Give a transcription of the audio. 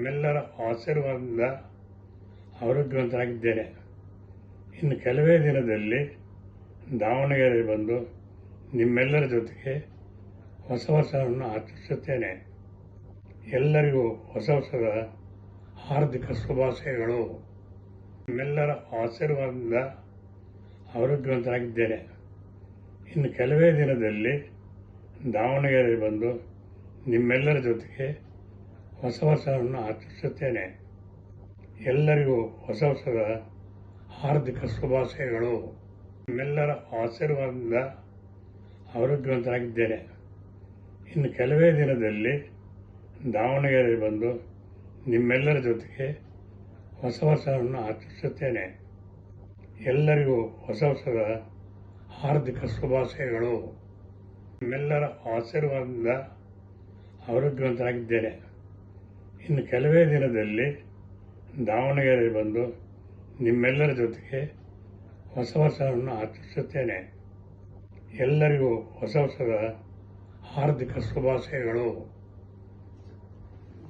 ನಿಮ್ಮೆಲ್ಲರ ಆಶೀರ್ವಾದದಿಂದ ಆರೋಗ್ಯವಂತನಾಗಿದ್ದೇನೆ ಇನ್ನು ಕೆಲವೇ ದಿನದಲ್ಲಿ ದಾವಣಗೆರೆ ಬಂದು ನಿಮ್ಮೆಲ್ಲರ ಜೊತೆಗೆ ಹೊಸ ವರ್ಷವನ್ನು ಆಚರಿಸುತ್ತೇನೆ. ಎಲ್ಲರಿಗೂ ಹೊಸ ವರ್ಷದ ಹಾರ್ದಿಕ ಶುಭಾಶಯಗಳು. ನಿಮ್ಮೆಲ್ಲರ ಆಶೀರ್ವಾದದಿಂದ ಆರೋಗ್ಯವಂತನಾಗಿದ್ದೇನೆ ಇನ್ನು ಕೆಲವೇ ದಿನದಲ್ಲಿ ದಾವಣಗೆರೆ ಬಂದು ನಿಮ್ಮೆಲ್ಲರ ಜೊತೆಗೆ ಹೊಸ ವರ್ಷವನ್ನು ಆಚರಿಸುತ್ತೇನೆ. ಎಲ್ಲರಿಗೂ ಹೊಸ ವರ್ಷದ ಹಾರ್ದಿಕ ಶುಭಾಶಯಗಳು. ನಿಮ್ಮೆಲ್ಲರ ಆಶೀರ್ವಾದದಿಂದ ಆರೋಗ್ಯವಂತರಾಗಿದ್ದೇನೆ ಇನ್ನು ಕೆಲವೇ ದಿನದಲ್ಲಿ ದಾವಣಗೆರೆ ಬಂದು ನಿಮ್ಮೆಲ್ಲರ ಜೊತೆಗೆ ಹೊಸ ವರ್ಷವನ್ನು ಆಚರಿಸುತ್ತೇನೆ. ಎಲ್ಲರಿಗೂ ಹೊಸ ವರ್ಷದ ಹಾರ್ದಿಕ ಶುಭಾಶಯಗಳು. ನಿಮ್ಮೆಲ್ಲರ ಆಶೀರ್ವಾದದಿಂದ ಆರೋಗ್ಯವಂತನಾಗಿದ್ದೇನೆ ಇನ್ನು ಕೆಲವೇ ದಿನದಲ್ಲಿ ದಾವಣಗೆರೆ ಬಂದು ನಿಮ್ಮೆಲ್ಲರ ಜೊತೆಗೆ ಹೊಸ ವರ್ಷವನ್ನು ಆಚರಿಸುತ್ತೇನೆ. ಎಲ್ಲರಿಗೂ ಹೊಸ ವರ್ಷದ ಹಾರ್ದಿಕ ಶುಭಾಶಯಗಳು.